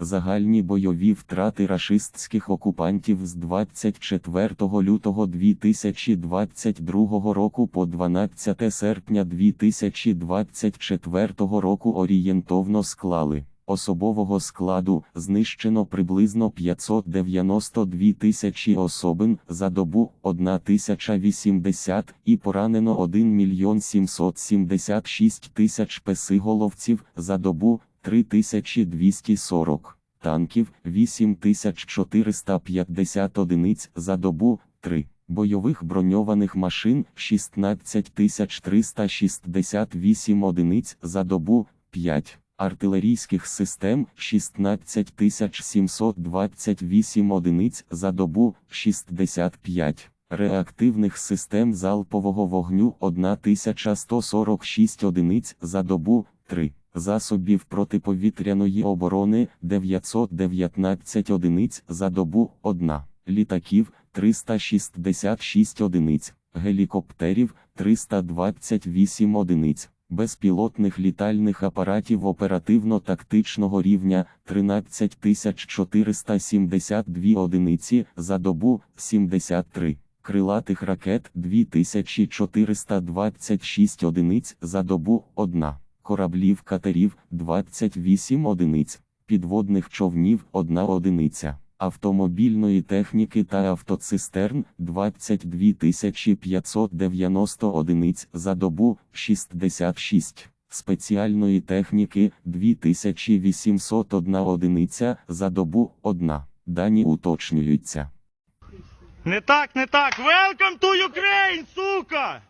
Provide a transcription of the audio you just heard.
Загальні бойові втрати рашистських окупантів з 24 лютого 2022 року по 12 серпня 2024 року орієнтовно склали. Особового складу знищено приблизно 592 тисячі особин за добу 1080 і поранено 1 мільйон 776 тисяч песиголовців за добу 3240, танків 8450 одиниць за добу 3. Бойових броньованих машин 16368 одиниць за добу 5. Артилерійських систем 16728 одиниць за добу 65. Реактивних систем залпового вогню 1146 одиниць за добу 3. Засобів протиповітряної оборони 919 одиниць за добу 1. Літаків 366 одиниць, гелікоптерів 328 одиниць. Безпілотних літальних апаратів оперативно-тактичного рівня 13472 одиниці за добу 73, крилатих ракет 2426 одиниць за добу 1, кораблів катерів 28 одиниць, підводних човнів 1 одиниця. Автомобільної техніки та автоцистерн 22 590 одиниць за добу 66, спеціальної техніки 2801 одиниця за добу 1. Дані уточнюються. Не так, не так. Welcome to Ukraine, сука!